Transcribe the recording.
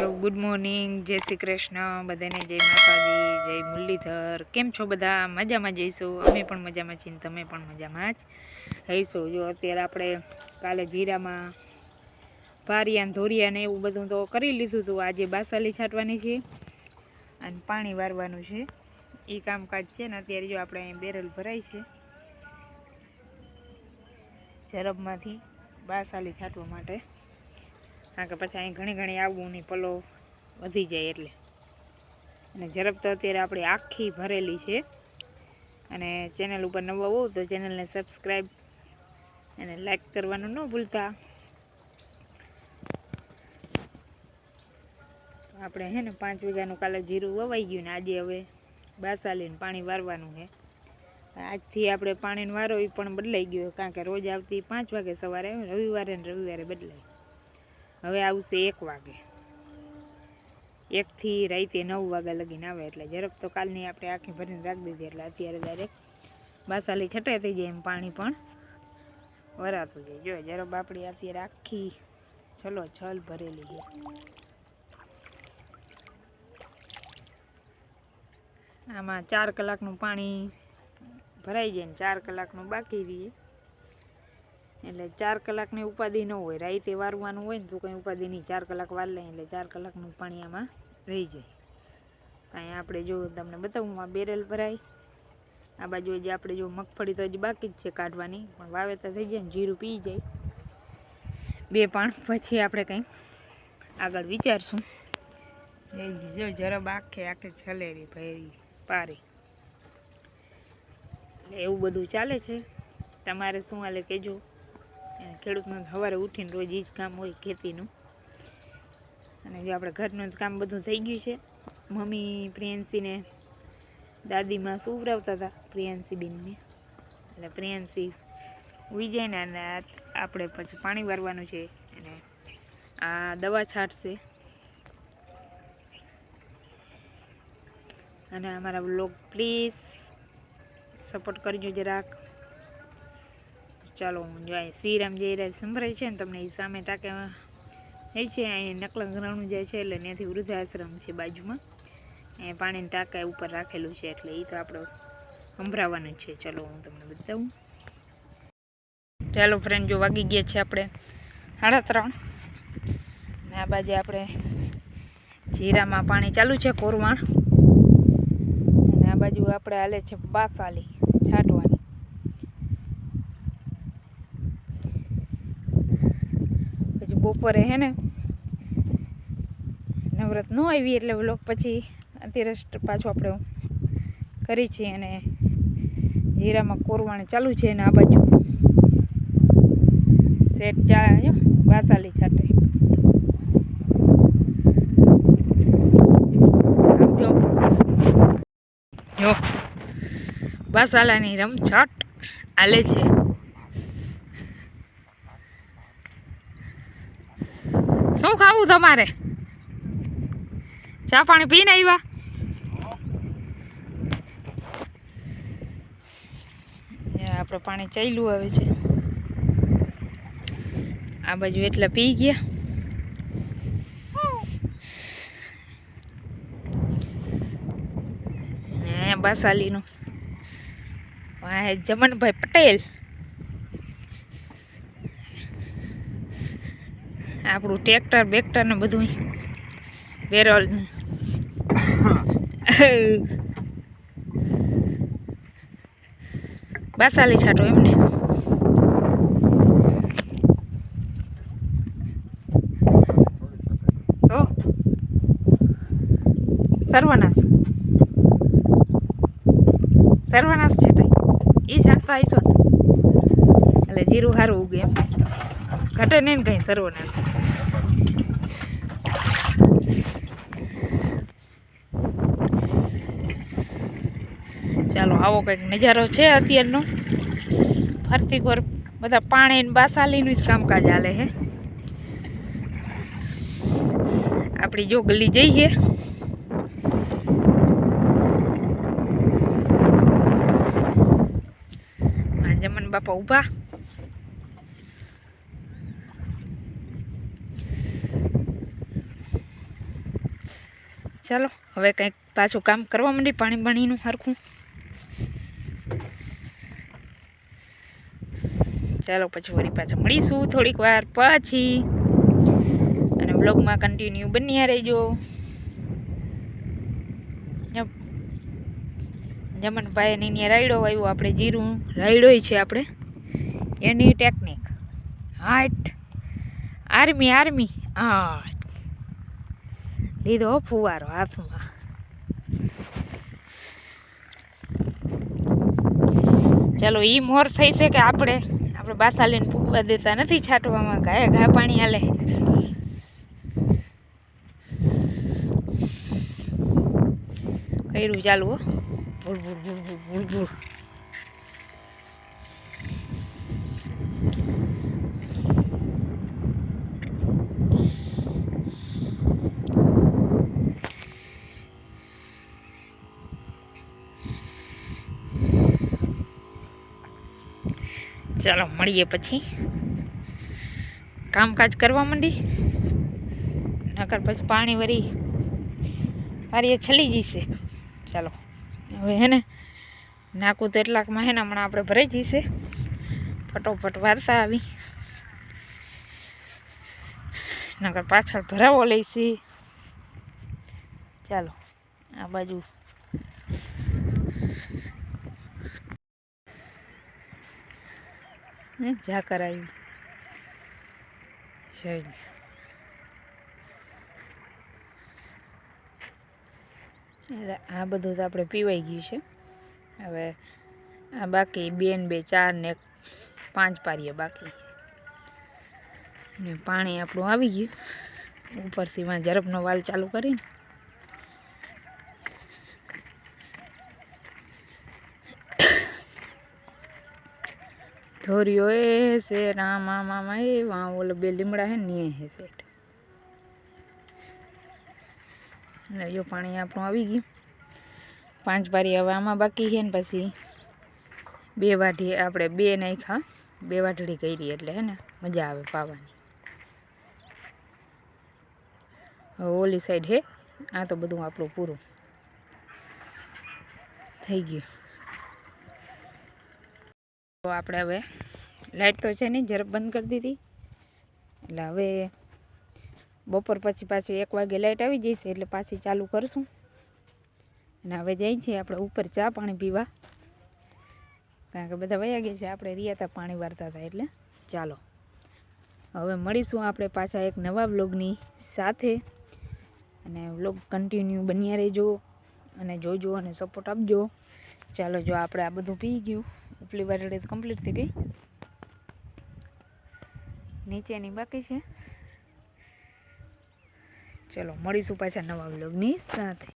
ચલો good morning જય શ્રી કૃષ્ણ. બધાને જય માતાજી, જય મુરલીધર. કેમ છો બધા? મજામાં જઈશું અમે પણ મજામાં છીએ ને તમે પણ મજામાં જ હઈશું? જો અત્યારે આપણે કાલે જીરામાં ભારિયા ધોરિયાને એવું બધું તો કરી લીધું હતું. આજે બાસાલી છાંટવાની છે અને પાણી વારવાનું છે. એ કામકાજ છે ને અત્યારે જો આપણે અહીં બેરલ ભરાય છે. ઝરબમાંથી બાસાલી છાંટવા માટે. કારણ કે પછી અહીં ઘણી ઘણી આવવું નહીં પલો વધી જાય એટલે. અને ઝડપ તો અત્યારે આપણી આખી ભરેલી છે. અને ચેનલ ઉપર નવા હોવ તો ચેનલને સબસ્ક્રાઈબ અને લાઈક કરવાનું ન ભૂલતા. આપણે હે ને પાંચ વીઘાનું કાલે જીરું વવાઈ ગયું ને આજે હવે બાસાલીને પાણી વારવાનું છે. આજથી આપણે પાણીનો વારો પણ બદલાઈ ગયો, કારણ કે રોજ આવતી પાંચ વાગે સવારે, રવિવારે ને રવિવારે બદલાય. હવે આવશે એક વાગે. એકથી રાતે નવ વાગ્યા લગીને આવે એટલે ઝડપ તો કાલની આપણે આખી ભરીને રાખી દીધી એટલે અત્યારે ડાયરેક્ટ બાસાલી છટાઈ થઈ જાય એમ પાણી પણ વરાતું જાય. જો ઝડપ આપણી અત્યારે આખી છલો, છલ ભરેલી છે. આમાં ચાર કલાકનું પાણી ભરાઈ જાય ને ચાર કલાકનું બાકી રહીએ એટલે ચાર કલાકની ઉપાધિ ન હોય. રાતે વારવાનું હોય ને તો કંઈ ઉપાધિ નહીં ચાર કલાક વાર લે એટલે ચાર કલાકનું પાણી આમાં રહી જાય. કાંઈ આપણે જો તમને બતાવું આ બેરલ ભરાય. આ બાજુ જે આપણે જો મગફળી તો હજી બાકી જ છે કાઢવાની પણ વાવેતર થઈ જાય ને જીરું પી જાય. બે પણ પછી આપણે કંઈ આગળ વિચારશું. જો જરબ આખે આખે છલેરી ભરી પારી. એવું બધું ચાલે છે. તમારે શું હાલે કહેજો. ખેડૂતનું સવારે ઉઠીને રોજ એ જ કામ હોય ખેતીનું. અને જો આપણે ઘરનું જ કામ બધું થઈ ગયું છે, મમ્મી પ્રિયંશીને દાદીમાં સુવરાવતા હતા પ્રિયંશી બેનને એટલે પ્રિયંશી ઉઈ જાય ને અને આપણે પછી પાણી વારવાનું છે અને આ દવા છાંટશે. અને અમારા બ્લોગ પ્લીઝ સપોર્ટ કરજો જરાક. ચાલો હું જો અહીં શ્રીરામ જયરાજ સંભળાય છે ને તમને એ સામે ટાંકામાં એ છે અહીં નકલંગ રણું જાય છે એટલે ત્યાંથી વૃદ્ધાશ્રમ છે બાજુમાં. અહીંયા પાણીની ટાંકા ઉપર રાખેલું છે એટલે એ તો આપણે સંભળાવવાનું છે. ચાલો હું તમને બતાવું. ચાલો ફ્રેન્ડ જો વાગી ગયા છે આપણે સાડા ત્રણ. આ બાજુ આપણે જીરામાં પાણી ચાલુ છે, કોરવાણ. અને આ બાજુ આપણે હાલે છે, બાસાલી, છાંટવાની પછી બપોરે, હે ને? નવરત ન આવી એટલે વ્લોગ પછી અત્યારે પાછું આપણે કરી છીએ અને જીરામાં કોરવાણ ચાલુ છે ને આ બાજુ સેટ ચા વાસાલી છાંટે. જો. બાસાલાની રમછટ આલે છે. શું ખાવું તમારે? ચા પાણી પીને આવ્યા? આપણે પાણી ચાલ્યું આવે છે. આ બાજુ એટલા પી ગયા. ને બાસાલીનું વાહ જમનભાઈ પટેલ. આપણું ટ્રેક્ટર, બેક્ટર ને બધું વેરોલ બાસાલી છાંટો એમને. સર્વનાશ. સર્વનાશ છે એ જાણતા ને. એટલે જીરું સારું ઉગે એમ. ઘટે નહીં કંઈ સર્વનાશ ચાલો, આવો કંઈક નજારો છે અત્યારનો. ફરતી પર બધા પાણી બાસાલીનું જ કામકાજ હાલે છે આપણી જો ગલી જઈએ જમન બાપા ઊભા. ચાલો, હવે કંઈક પાછું કામ કરવા માંડી, પાણી બાણીનું હરખું. ચાલો, પછી વળી પાછા મળીશું થોડીક વાર પછી. અને બ્લોગમાં કન્ટિન્યુ બન્યા રહેજો. જમ- જમનભાઈ ને ત્યાં રાયડો આવ્યો આપણે જીરું, રાયડોય છે આપણે. એની ટેકનિક. હાટ. Army army. હા લીધો ફુવારો હાથમાં. ચાલો, ઈ મોર થઈ છે કે આપણે? આપણે બાસા લઈને પૂગવા દેતા નથી છાંટવામાં ગાય ઘા પાણી હાલે. કર્યું ચાલુ ભૂલ ભૂલ ભૂલ ભૂલ ભૂલ ભૂલ. ચાલો, મળીએ પછી. કામકાજ કરવા માંડી? નકર પછી પાણી વળી વારીએ છલી જશે ચાલો, હવે હે ને નાખું તો એટલાકમાં હે હમણાં આપણે ભરાઈ જશે ફટોફટ વાર્તા આવી. નકર પાછળ ભરાવો લઈશી. ચાલો, આ બાજુ હે ઝાકર આવ્યું જોઈ એટલે આ બધું તો આપણે પીવાઈ ગયું છે. હવે આ બાકી બે ને બે, ચાર ને પાંચ પારીએ બાકી. ને પાણી આપણું આવી ગયું. ઉપરથી માં ઝડપનો વાલ ચાલુ કરીને ધોર્યો એ છે રામ મામા એ વાં ઓલો બે લીમડા હે ને એ હે સેટ એટલે જો પાણી આપણું આવી ગયું. પાંચ પારી હવે આમાં બાકી છે ને પછી બે વાઢી આપણે બે નાખ્યા. બે વાઢડી કરી એટલે હે ને મજા આવે પાવાની. ઓલી સાઈડ હે, આ તો બધું આપણું પૂરું થઈ ગયું. તો આપણે હવે લાઇટ તો છે નહીં, ઝડપ બંધ કરી દીધી. એટલે હવે બપોર પછી પાછી એક વાગે લાઇટ આવી જશે એટલે પાછી ચાલુ કરશું. અને હવે જઈએ છીએ આપણે ઉપર ચા પાણી પીવા. કારણ કે બધા વયા ગયા છે, આપણે રહ્યા હતા પાણી વારતા હતા, એટલે ચાલો. હવે મળીશું આપણે પાછા એક નવા વ્લોગની સાથે. અને વ્લોગ કન્ટિન્યુ બન્યા રહેજો. અને જોજો અને સપોર્ટ આપજો. ચાલો જો આપણે આ બધું પી ગયું. ઉપલી વાટડી કમ્પ્લીટ થઈ ગઈ. નીચેની બાકી છે. ચલો મળીશું પાછા નવા વ્લોગની સાથે.